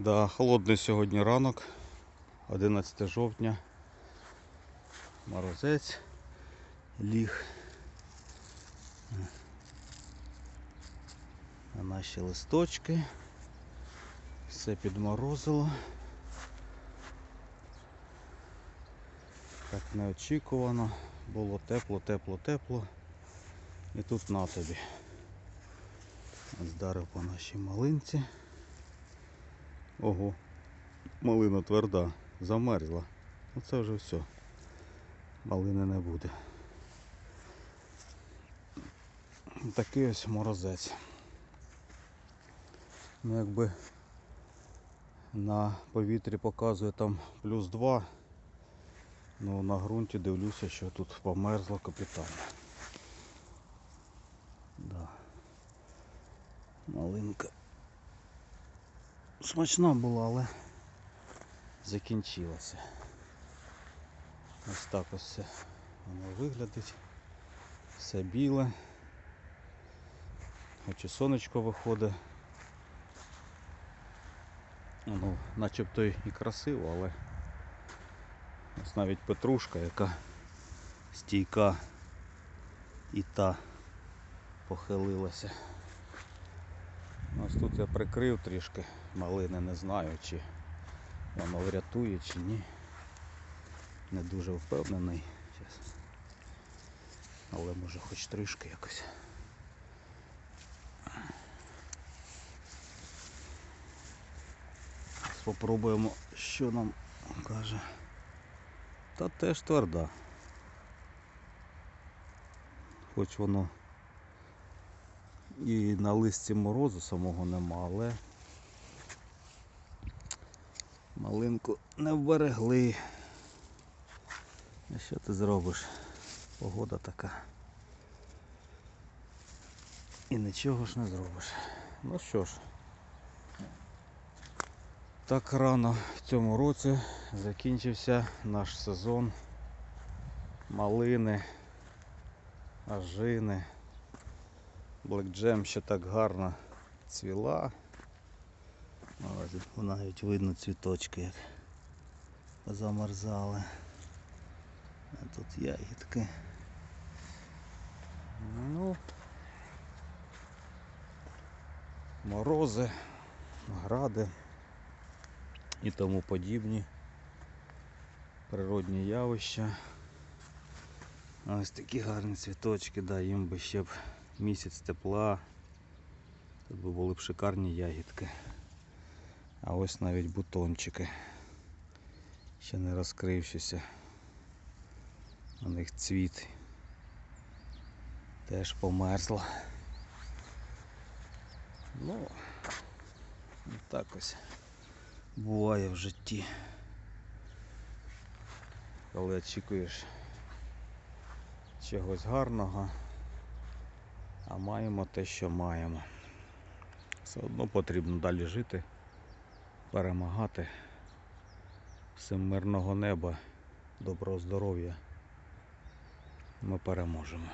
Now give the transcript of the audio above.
Да, холодний сьогодні ранок, 11 жовтня. Морозець ліг. На наші листочки. Все підморозило. Так неочікувано. Було тепло, тепло, тепло. І тут на тобі. Здарив по нашій малинці. Ого, малина тверда, замерзла. Оце вже все. Малини не буде. Такий ось морозець. Ну якби на повітрі показує там плюс 2, ну на ґрунті дивлюся, що тут померзло капітально. Да. Малинка смачна була, але закінчилася. Ось так ось все воно виглядить. Все біле. Хоч і сонечко виходить. Ну, начебто і красиво, але ось навіть петрушка, яка стійка і та похилилася. Ось тут я прикрив трішки малини, не знаю, чи воно врятує, чи ні. Не дуже впевнений. Щас. Але може хоч трішки якось. Спробуємо, що нам каже. Та теж тверда. Хоч воно і на листі морозу самого нема, але малинку не вберегли. Що ти зробиш? Погода така. І нічого ж не зробиш. Ну що ж, так рано в цьому році закінчився наш сезон малини, ажини. Блекджем ще так гарно цвіла. Ось навіть видно цвіточки як замерзали. А тут ягідки. Ну, морози, гради і тому подібні природні явища. Ось такі гарні цвіточки, да, їм би ще б місяць тепла. Тут би були б шикарні ягідки. А ось навіть бутончики. Ще не розкрившися. У них цвіт теж померзла. Ну, так ось буває в житті. Коли очікуєш чогось гарного, а маємо те, що маємо. Все одно потрібно далі жити, перемагати. Всім мирного неба, доброго здоров'я. Ми переможемо.